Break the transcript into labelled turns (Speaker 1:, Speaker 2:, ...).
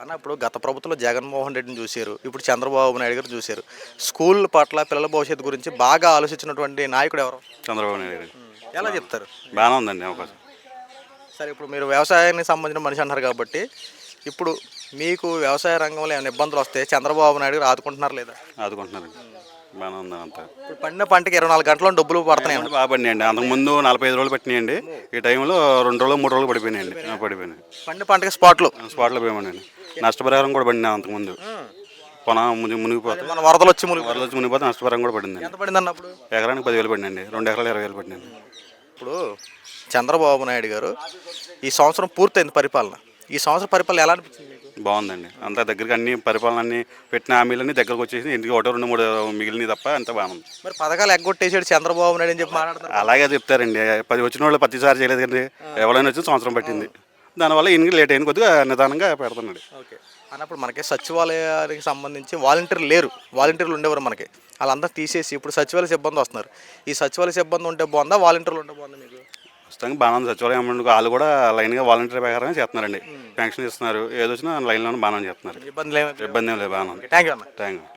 Speaker 1: అన్న ఇప్పుడు గత ప్రభుత్వంలో జగన్మోహన్ రెడ్డిని చూశారు ఇప్పుడు చంద్రబాబు నాయుడు గారు చూశారు. స్కూల్ పట్ల పిల్లల భవిష్యత్తు గురించి బాగా ఆలోచించినటువంటి నాయకుడు ఎవరు?
Speaker 2: చంద్రబాబు నాయుడు గారు.
Speaker 1: ఎలా చెప్తారు?
Speaker 2: బాగానే ఉందండి అవకాశం.
Speaker 1: సరే ఇప్పుడు మీరు వ్యవసాయానికి సంబంధించిన మనిషి అన్నారు కాబట్టి ఇప్పుడు మీకు వ్యవసాయ రంగంలో ఏమైనా ఇబ్బందులు వస్తే చంద్రబాబు నాయుడు గారు ఆదుకుంటున్నారు లేదా?
Speaker 2: ఆదుకుంటున్నారండి. బాగానే ఉందని అంతా
Speaker 1: ఇప్పుడు పండిన పంటకి ఇరవై నాలుగు గంటల్లో డబ్బులు పడుతున్నాయి
Speaker 2: బాగా పడినాయండి. అంతకుముందు నలభై ఐదు రోజులు పట్టినాయండి. ఈ టైంలో రెండు రోజులు మూడు రోజులు పడిపోయినాయండి. ఆ, పడిపోయినాయి.
Speaker 1: పండిన పంటకి స్పాట్లు.
Speaker 2: స్పాట్లో పోయామండి నష్టపరిహారం కూడా పడినా అంతకుముందు పొన ముని- మునిగిపోతే.
Speaker 1: మన వరదలు వచ్చి మునిగి
Speaker 2: వరదలు వచ్చి మునిగిపోతే నష్టపరిహారం కూడా పడిందండి.
Speaker 1: ఎంత పడింది అన్నప్పుడు
Speaker 2: ఎకరానికి పదివేలు పడినండి రెండు ఎకరాలు ఇరవై వేలు పడినండి
Speaker 1: ఇప్పుడు చంద్రబాబు నాయుడు గారు ఈ సంవత్సరం పూర్తయింది పరిపాలన. ఈ సంవత్సరం పరిపాలన ఎలా అనిపించింది?
Speaker 2: బాగుందండి. అంతా దగ్గరికి అన్ని పరిపాలన అన్ని పెట్టిన హామీలన్నీ దగ్గరకు వచ్చేసి ఇంటికి ఒకటో రెండు మూడు మిగిలినవి తప్ప అంత బాగుంది.
Speaker 1: మరి పథకాలు ఎగ్గొట్టేసాడు చంద్రబాబు నాయుడు అని చెప్పి మాట్లాడుతున్నారు.
Speaker 2: అలాగే చెప్తారండి. పది వచ్చిన వాళ్ళు ప్రతిసారి చేయలేదు కండి ఎవరైనా వచ్చి సంవత్సరం పట్టింది. దానివల్ల ఇన్ని లేట్ అయిన కొద్దిగా నిదానంగా పెడుతున్నాడు.
Speaker 1: ఓకే. అన్నప్పుడు మనకి సచివాలయానికి సంబంధించి వాలంటీర్లు లేరు. వాలంటీర్లు ఉండేవారు మనకి. వాళ్ళందరూ తీసేసి ఇప్పుడు సచివాలయ సిబ్బంది వస్తున్నారు. ఈ సచివాలయ సిబ్బంది ఉంటే బాగుందా? వాలంటీర్లు ఉంటే బాగుందా మీకు?
Speaker 2: ప్రస్తుతానికి బాగానే ఉంది. సచివాలయం వాళ్ళు కూడా లైన్గా వాలంటీర్ ప్రకారంగా చేస్తున్నారండి. పెన్షన్ ఇస్తున్నారు. ఏదో వచ్చినా లైన్లోనే బాగానే చేస్తున్నారు.
Speaker 1: ఇబ్బందులు ఏమి
Speaker 2: ఇబ్బంది ఏం లేదు బాగానే ఉంది.
Speaker 1: Thank you
Speaker 2: thank you